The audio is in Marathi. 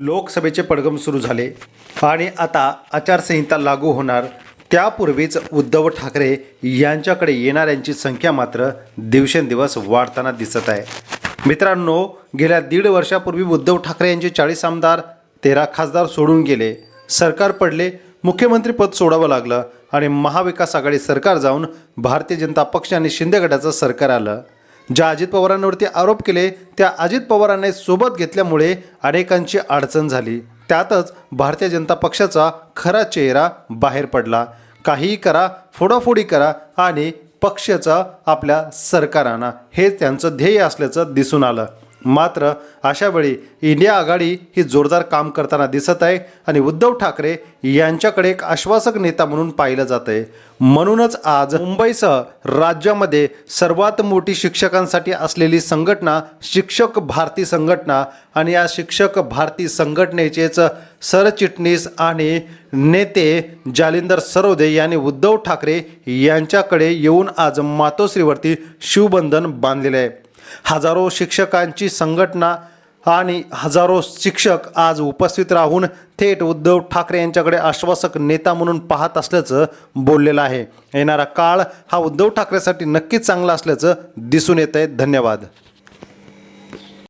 लोकसभेचे पडगम सुरू झाले आणि आता आचारसंहिता लागू होणार. त्यापूर्वीच उद्धव ठाकरे यांच्याकडे येणाऱ्यांची संख्या मात्र दिवसेंदिवस वाढताना दिसत आहे. मित्रांनो गेल्या दीड वर्षापूर्वी उद्धव ठाकरे यांचे चाळीस आमदार तेरा खासदार सोडून गेले. सरकार पडले मुख्यमंत्रीपद सोडावं लागलं आणि महाविकास आघाडी सरकार जाऊन भारतीय जनता पक्ष आणि शिंदे गटाचं सरकार आलं. ज्या अजित पवारांवरती आरोप केले त्या अजित पवारांनी सोबत घेतल्यामुळे अनेकांची अडचण झाली. त्यातच भारतीय जनता पक्षाचा खरा चेहरा बाहेर पडला. काहीही करा फोडाफोडी करा आणि पक्षाचा आपल्या सरकारांना. हे त्यांचं ध्येय असल्याचं दिसून आलं. मात्र अशावेळी इंडिया आघाडी ही जोरदार काम करताना दिसत आहे आणि उद्धव ठाकरे यांच्याकडे एक आश्वासक नेता म्हणून पाहिलं जात आहे. म्हणूनच आज मुंबईसह राज्यामध्ये सर्वात मोठी शिक्षकांसाठी असलेली संघटना शिक्षक भारती संघटना आणि या शिक्षक भारती संघटनेचेच सरचिटणीस आणि नेते जालिंदर सरोदे यांनी उद्धव ठाकरे यांच्याकडे येऊन आज मातोश्रीवरती शिवबंधन बांधलेले आहे. हजारो शिक्षकांची संघटना आणि हजारो शिक्षक आज उपस्थित राहून थेट उद्धव ठाकरे यांच्याकडे आश्वासक नेता म्हणून पाहत असल्याचं बोललेलं आहे. येणारा काळ हा उद्धव ठाकरेसाठी नक्कीच चांगला असल्याचं दिसून येत आहे धन्यवाद.